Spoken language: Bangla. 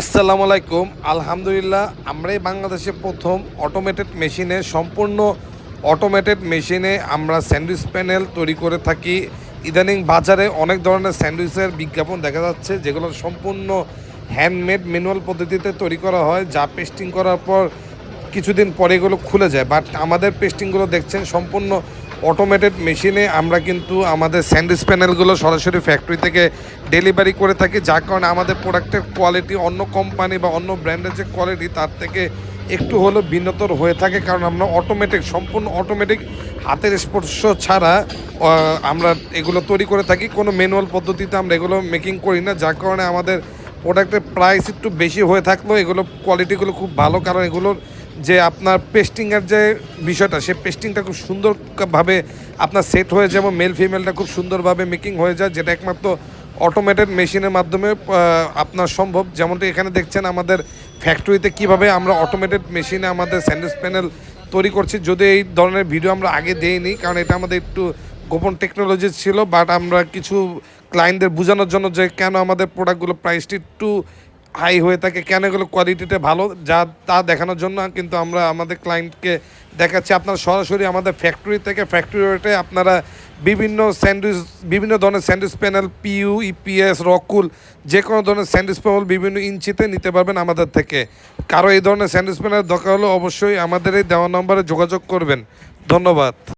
আসসালামু আলাইকুম। আলহামদুলিল্লাহ, আমরাই বাংলাদেশে প্রথম অটোমেটেড মেশিনে সম্পূর্ণ অটোমেটেড মেশিনে আমরা স্যান্ডউইচ প্যানেল তৈরি করে থাকি। ইদানিং বাজারে অনেক ধরনের স্যান্ডউইচের বিজ্ঞাপন দেখা যাচ্ছে, যেগুলো সম্পূর্ণ হ্যান্ডমেড ম্যানুয়াল পদ্ধতিতে তৈরি করা হয়, যা পেস্টিং করার পর কিছুদিন পরে এগুলো খুলে যায়। বাট আমাদের পেস্টিংগুলো দেখছেন সম্পূর্ণ অটোমেটেড মেশিনে আমরা কিন্তু আমাদের স্যান্ডউইচ প্যানেলগুলো সরাসরি ফ্যাক্টরি থেকে ডেলিভারি করে থাকি, যার কারণে আমাদের প্রোডাক্টের কোয়ালিটি অন্য কোম্পানি বা অন্য ব্র্যান্ডের যে কোয়ালিটি তার থেকে একটু হলেও ভিন্নতর হয়ে থাকে। কারণ আমরা অটোমেটিক সম্পূর্ণ অটোমেটিক হাতের স্পর্শ ছাড়া আমরা এগুলো তৈরি করে থাকি। কোনো ম্যানুয়াল পদ্ধতিতে আমরা এগুলো মেকিং করি না, যার কারণে আমাদের প্রোডাক্টের প্রাইস একটু বেশি হয়ে থাকলেও এগুলো কোয়ালিটিগুলো খুব ভালো। কারণ এগুলোর যে আপনার পেস্টিংয়ের যে বিষয়টা, সে পেস্টিংটা খুব সুন্দরভাবে আপনার সেট হয়ে যায় এবং মেল ফিমেলটা খুব সুন্দরভাবে মেকিং হয়ে যায়, যেটা একমাত্র অটোমেটেড মেশিনের মাধ্যমে আপনার সম্ভব। যেমনটা এখানে দেখছেন আমাদের ফ্যাক্টরিতে কীভাবে আমরা অটোমেটেড মেশিনে আমাদের স্যান্ডউইচ প্যানেল তৈরি করছি। যদি এই ধরনের ভিডিও আমরা আগে দেইনি, কারণ এটা আমাদের একটু গোপন টেকনোলজি ছিল বাট আমরা কিছু ক্লায়েন্টদের বোঝানোর জন্য যে কেন আমাদের প্রোডাক্টগুলো প্রাইসটি একটু হাই হয়ে থাকে, কেন এগুলো কোয়ালিটিটা ভালো, যা তা দেখানোর জন্য কিন্তু আমরা আমাদের ক্লায়েন্টকে দেখাচ্ছি। আপনারা সরাসরি আমাদের ফ্যাক্টরি থেকে ফ্যাক্টরি রেটে আপনারা বিভিন্ন স্যান্ডউইচ বিভিন্ন ধরনের sandwich panel PU EPS rockwool যে কোনো ধরনের স্যান্ডউইচ প্যানেল বিভিন্ন ইঞ্চিতে নিতে পারবেন আমাদের থেকে। কারও এই ধরনের স্যান্ডউইচ প্যানেল দরকার হলে অবশ্যই আমাদের এই দেওয়া নম্বরে যোগাযোগ করবেন। ধন্যবাদ।